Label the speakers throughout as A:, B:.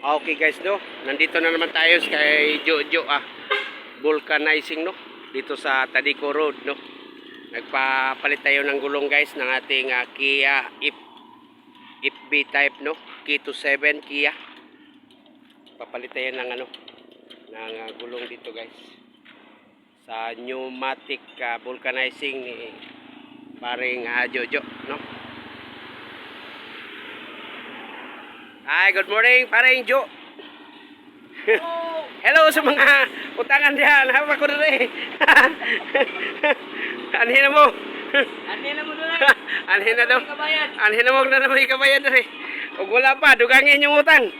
A: Okay guys no, nandito na naman tayo kay Jojo ah. Vulcanizing no, dito sa Tadico Road no. Nagpapalit tayo ng gulong guys ng ating ah, Kia If FB type no, K27 Kia. Papalit tayo ng ano, ng ah, gulong dito guys. Sa pneumatic ah, vulcanizing ni paring ah, Jojo no. Hi, good morning, paring Jo. Hello sa mga utangan diyan. Hapa ko rin. Anhin na mo.
B: Ano na mo doon?
A: Anhin na daw. Anhin na mo na naman ikabayan rin. Ug wala pa, dugangin yung utang.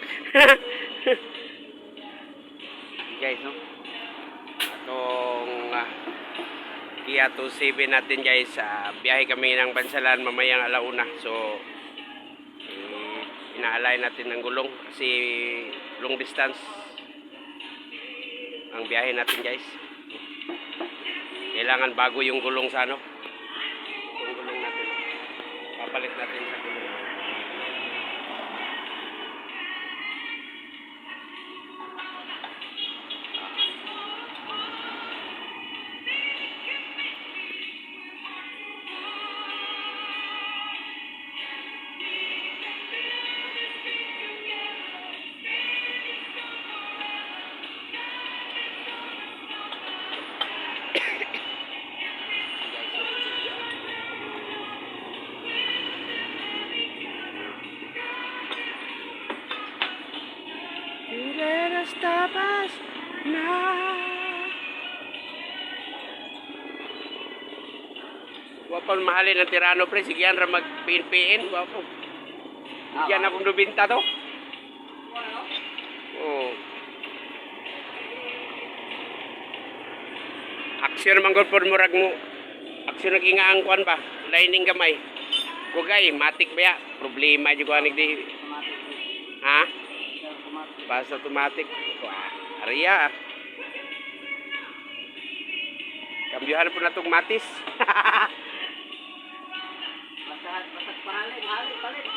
A: guys, no? Atong uh, Kia 27 natin guys. ah, biyahe kami ng Bansalan mamayang alauna. So, inaalay natin ng gulong kasi long distance. Ang biyahe natin guys. Kailangan bago yung gulong sa ano? Yung gulong natin. Papalit natin sa gulong Quiero estabas na Wapon mahalin ng tirano pre, sige yan ra mag-PNPN, wapo. Bigyan akong nubinta to. Oh. Aksyon naman ko por murag mo. Aksyon nag-ingaang kuan ba? Lining gamay. Kugay, matik ba ya? Problema di ko anig di. Ha? Basta automatic. Wah, Aria. Kambyuhan po na itong matis.